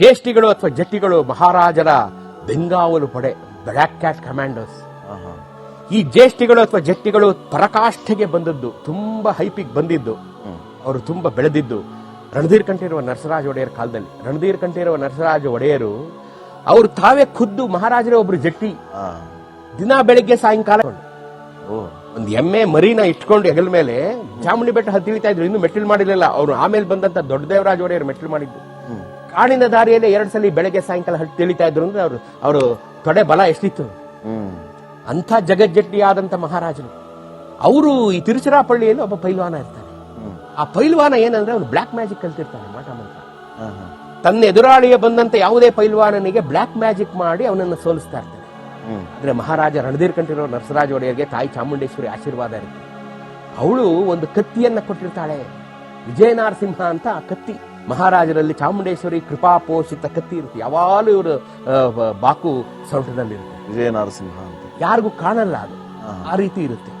ಜೇಷ್ಟಿಗಳು ಅಥವಾ ಜಟ್ಟಿಗಳು ಮಹಾರಾಜರ ಬೆಂಗಾವಲು ಪಡೆ ಬ್ಲ್ಯಾಕ್ ಕ್ಯಾಟ್ ಕಮಾಂಡರ್ಸ್. ಈ ಜೇಷ್ಟಿಗಳು ಅಥವಾ ಜಟ್ಟಿಗಳು ಪರಕಾಷ್ಠೆಗೆ ಬಂದದ್ದು ತುಂಬಾ ಹೈಪಿಗೆ ಬಂದಿದ್ದು ಅವರು ತುಂಬಾ ಬೆಳೆದಿದ್ದು. ರಣಧೀರ್ ಕಂಠೀರವ ನರಸರಾಜ ಒಡೆಯರ್ ಕಾಲದಲ್ಲಿ. ರಣಧೀರ್ ಕಂಠೀರವ ನರಸರಾಜ ಒಡೆಯರು ಅವರು ತಾವೇ ಖುದ್ದು ಮಹಾರಾಜರೇ ಒಬ್ರು ಜಟ್ಟಿ. ದಿನ ಬೆಳಿಗ್ಗೆ ಸಾಯಂಕಾಲ. ಒಂದು ಎಮ್ಮೆ ಮರಿನ ಇಟ್ಕೊಂಡು ಹೆಗಲ ಮೇಲೆ ಚಾಮುಂಡಿ ಬೆಟ್ಟ ಹತ್ತಿ ಇಳಿತಾ ಇದ್ರು. ಇನ್ನು ಮೆಟ್ಟಿಲು ಮಾಡಿರಲಿಲ್ಲ. ಅವರು ಆಮೇಲೆ ಬಂದಂತ ದೊಡ್ಡ ದೇವರಾಜ ಒಡೆಯರು ಮೆಟ್ಟಿಲು ಮಾಡಿದ್ದು. ಕಾಡಿನ ದಾರಿಯಲ್ಲಿ ಎರಡು ಸಲ ಬೆಳಗ್ಗೆ ಸಾಯಂಕಾಲ ತಿಳಿತಾ ಇದ್ರು ಅಂದ್ರೆ ಅವರು ಅವರು ತೊಡೆ ಬಲ ಎಷ್ಟಿತ್ತು? ಅಂತ ಅಂಥ ಆದಂತ ಮಹಾರಾಜರು. ಅವರು ಈ ತಿರುಚಿರಾಪಳ್ಳಿಯಲ್ಲಿ ಒಬ್ಬ ಪೈಲ್ವಾನ ಇರ್ತಾನೆ ಆ ಪೈಲ್ವಾನ ಏನಂದ್ರೆ ಅವ್ರು ಬ್ಲ್ಯಾಕ್ ಮ್ಯಾಜಿಕ್ ಕಲ್ತಿರ್ತಾನೆ ಮಾಟ ಮಂತ್ರ. ತನ್ನ ಎದುರಾಳಿಗೆ ಬಂದಂತ ಯಾವುದೇ ಪೈಲ್ವಾನನಿಗೆ ಬ್ಲ್ಯಾಕ್ ಮ್ಯಾಜಿಕ್ ಮಾಡಿ ಅವನನ್ನು ಸೋಲಿಸ್ತಾ ಇರ್ತಾನೆ ಅಂದ್ರೆ ಮಹಾರಾಜ ರಣಧೀರ್ ಕಂಠಿರೋ ನರಸರಾಜ ಒಡೆಯರ್ಗೆ ತಾಯಿ ಚಾಮುಂಡೇಶ್ವರಿ ಆಶೀರ್ವಾದ ಇರುತ್ತೆ. ಅವಳು ಒಂದು ಕತ್ತಿಯನ್ನ ಕೊಟ್ಟಿರ್ತಾಳೆ. ವಿಜಯನಾರಸಿಂಹ ಅಂತ ಆ ಕತ್ತಿ. ಮಹಾರಾಜರಲ್ಲಿ ಚಾಮುಂಡೇಶ್ವರಿ ಕೃಪಾಪೋಷಿತ ಕತ್ತಿ ಇರುತ್ತೆ. ಯಾವಾಗಲೂ ಇವರು ಬಾಕು ಸೊಂಟದಲ್ಲಿರುತ್ತೆ ವಿಜಯ ನರಸಿಂಹ ಅಂತ. ಯಾರಿಗೂ ಕಾಣಲ್ಲ ಅದು. ಆ ರೀತಿ ಇರುತ್ತೆ.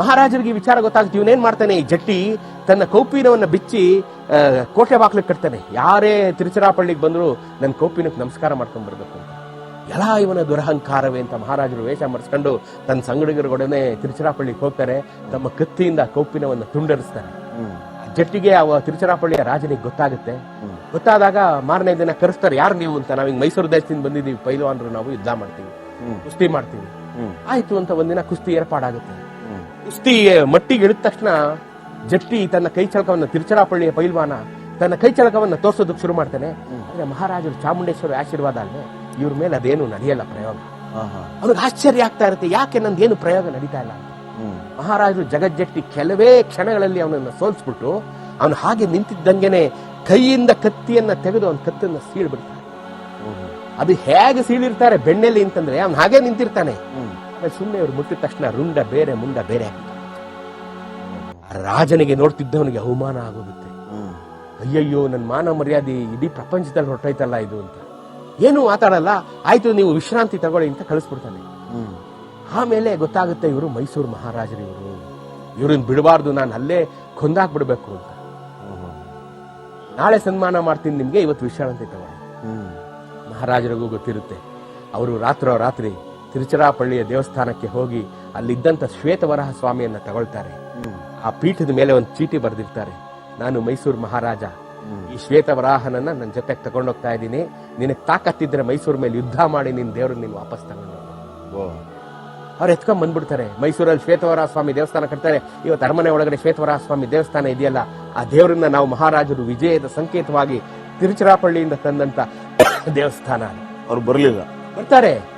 ಮಹಾರಾಜರಿಗೆ ವಿಚಾರ ಗೊತ್ತಾಗುತ್ತೆ. ಇವನೇನ್ ಮಾಡ್ತಾನೆ? ಈ ಜಟ್ಟಿ ತನ್ನ ಕೌಪೀನವನ್ನ ಬಿಚ್ಚಿ ಕೋಟೆ ಬಾಕ್ಲಿಗೆ ಕಟ್ತಾನೆ. ಯಾರೇ ತಿರುಚಿರಾಪಳ್ಳಿಗೆ ಬಂದ್ರು ನನ್ನ ಕೌಪೀನಕ್ಕೆ ನಮಸ್ಕಾರ ಮಾಡ್ಕೊಂಡ್ ಬರ್ಬೇಕು ಅಂತ. ಎಲ್ಲ ಇವನ ದುರಹಂಕಾರವೇ ಅಂತ ಮಹಾರಾಜರು ವೇಷ ಮರೆಸ್ಕೊಂಡು ತನ್ನ ಸಂಗಡಿಗರೊಡನೆ ತಿರುಚಿರಾಪಳ್ಳಿಗೆ ಹೋಗ್ತಾರೆ. ತಮ್ಮ ಕತ್ತಿಯಿಂದ ಕೌಪಿನವನ್ನು ತುಂಡರಿಸ್ತಾರೆ. ಜಟ್ಟಿಗೆ ಅವ ತಿರುಚಿರಾಪಳ್ಳಿಯ ರಾಜನಿಗೆ ಗೊತ್ತಾಗುತ್ತೆ. ಗೊತ್ತಾದಾಗ ಮಾರನೇ ದಿನ ಕರೆಸ್ತಾರೆ ಯಾರು ನೀವು ಅಂತ? ನಾವ್ ಹಿಂಗ್ ಮೈಸೂರು ದೇಶದಿಂದ ಬಂದಿದ್ದೀವಿ ಪೈಲವಾನ್ರು ನಾವು ಯುದ್ಧ ಮಾಡ್ತೀವಿ ಕುಸ್ತಿ ಮಾಡ್ತೀವಿ. ಆಯ್ತು ಅಂತ ಒಂದಿನ ಕುಸ್ತಿ ಏರ್ಪಾಡಾಗುತ್ತೆ. ಕುಸ್ತಿ ಮಟ್ಟಿಗೆ ಇಳಿದ ತಕ್ಷಣ ಜಟ್ಟಿ ತನ್ನ ಕೈ ಚಳಕವನ್ನ ತಿರುಚರಾಪಳ್ಳಿಯ ಪೈಲ್ವಾನ ತನ್ನ ಕೈ ಚಳಕವನ್ನ ತೋರ್ಸೋದಕ್ಕೆ ಶುರು ಮಾಡ್ತಾನೆ. ಅಂದ್ರೆ ಮಹಾರಾಜರು ಚಾಮುಂಡೇಶ್ವರ ಆಶೀರ್ವಾದ ಅಲ್ಲೇ ಇವ್ರ ಮೇಲೆ ಅದೇನು ನಡೆಯಲ್ಲ ಪ್ರಯೋಗ. ಅವ್ರಿಗೆ ಅವನಿಗೆ ಆಶ್ಚರ್ಯ ಆಗ್ತಾ ಇರುತ್ತೆ ಯಾಕೆ ನಂದೇನು ಪ್ರಯೋಗ ನಡೀತಾ ಇಲ್ಲ. ಮಹಾರಾಜರು ಜಗಜ್ಜಟ್ಟಿ ಕೆಲವೇ ಕ್ಷಣಗಳಲ್ಲಿ ಅವನನ್ನ ಸೋಲಿಸ್ಬಿಟ್ಟು ಅವನು ಹಾಗೆ ನಿಂತಿದ್ದಂಗೆನೆ ಕೈಯಿಂದ ಕತ್ತಿಯನ್ನ ತೆಗೆದು ಅವನ ಕತ್ತನ್ನ ಸೀಳ್ಬಿಡ್ತಾನೆ. ಅದು ಹೇಗೆ ಸೀಳಿರ್ತಾರೆ ಬೆಣ್ಣೆಲಿ ಅಂತಂದ್ರೆ ಅವನು ಹಾಗೆ ನಿಂತಿರ್ತಾನೆ. ಸುಮ್ಮನೆ ಅವ್ರು ಮುಟ್ಟಿದ ತಕ್ಷಣ ರುಂಡ ಬೇರೆ ಮುಂಡ ಬೇರೆ ರಾಜನಿಗೆ ನೋಡ್ತಿದ್ದವನಿಗೆ ಅವಮಾನ ಆಗೋಗುತ್ತೆ. ಅಯ್ಯಯ್ಯೋ ನನ್ನ ಮಾನ ಮರ್ಯಾದೆ ಇಡೀ ಪ್ರಪಂಚದಲ್ಲಿ ಹೊರಟೈತಲ್ಲ ಇದು ಅಂತ ಏನು ಮಾತಾಡಲ್ಲ ಆಯ್ತು, ನೀವು ವಿಶ್ರಾಂತಿ ತಗೊಳ್ಳಿ ಅಂತ ಕಳಿಸ್ಬಿಡ್ತಾನೆ. ಆಮೇಲೆ ಗೊತ್ತಾಗುತ್ತೆ ಇವರು ಮೈಸೂರು ಮಹಾರಾಜರು ಇವರು ಇವ್ರನ್ನ ಬಿಡಬಾರ್ದು, ನಾನು ಅಲ್ಲೇ ಕೊಂದಾಕ್ಬಿಡ್ಬೇಕು ಅಂತ. ನಾಳೆ ಸನ್ಮಾನ ಮಾಡ್ತೀನಿ ನಿಮಗೆ, ಇವತ್ತು ವಿಶ್ರಾಂತಿ ಹ್ಮ್. ಮಹಾರಾಜರಿಗೂ ಗೊತ್ತಿರುತ್ತೆ ಅವರು ರಾತ್ರೋ ರಾತ್ರಿ ತಿರುಚರಾಪಳ್ಳಿಯ ದೇವಸ್ಥಾನಕ್ಕೆ ಹೋಗಿ ಅಲ್ಲಿದ್ದಂಥ ಶ್ವೇತವರಹ ಸ್ವಾಮಿಯನ್ನು ತಗೊಳ್ತಾರೆ. ಆ ಪೀಠದ ಮೇಲೆ ಒಂದು ಚೀಟಿ ಬರೆದಿರ್ತಾರೆ ನಾನು ಮೈಸೂರು ಮಹಾರಾಜ. ಈ ಶ್ವೇತವರಾಹನನ್ನ ನನ್ನ ಜೊತೆಗೆ ತಗೊಂಡೋಗ್ತಾ ಇದ್ದೀನಿ ನಿನಗೆ ತಾಕತ್ತಿದ್ರೆ ಮೈಸೂರು ಮೇಲೆ ಯುದ್ಧ ಮಾಡಿ ನಿನ್ನ ದೇವ್ರನ್ನ ನೀನು ವಾಪಸ್ ತಗೊಂಡು. ಅವ್ರು ಎತ್ಕೊಂಡ್ ಬಂದ್ಬಿಡ್ತಾರೆ. ಮೈಸೂರಲ್ಲಿ ಶ್ವೇತವರ ಸ್ವಾಮಿ ದೇವಸ್ಥಾನ ಕಟ್ತಾರೆ. ಇವತ್ತು ಅರಮನೆ ಒಳಗಡೆ ಶ್ವೇತವರ ಸ್ವಾಮಿ ದೇವಸ್ಥಾನ ಇದೆಯಲ್ಲ ಆ ದೇವರನ್ನ ನಾವು ಮಹಾರಾಜರು ವಿಜಯದ ಸಂಕೇತವಾಗಿ ತಿರುಚಿರಾಪಳ್ಳಿಯಿಂದ ತಂದಂತ ದೇವಸ್ಥಾನ. ಅವ್ರು ಬರಲಿಲ್ಲ. ಬರ್ತಾರೆ.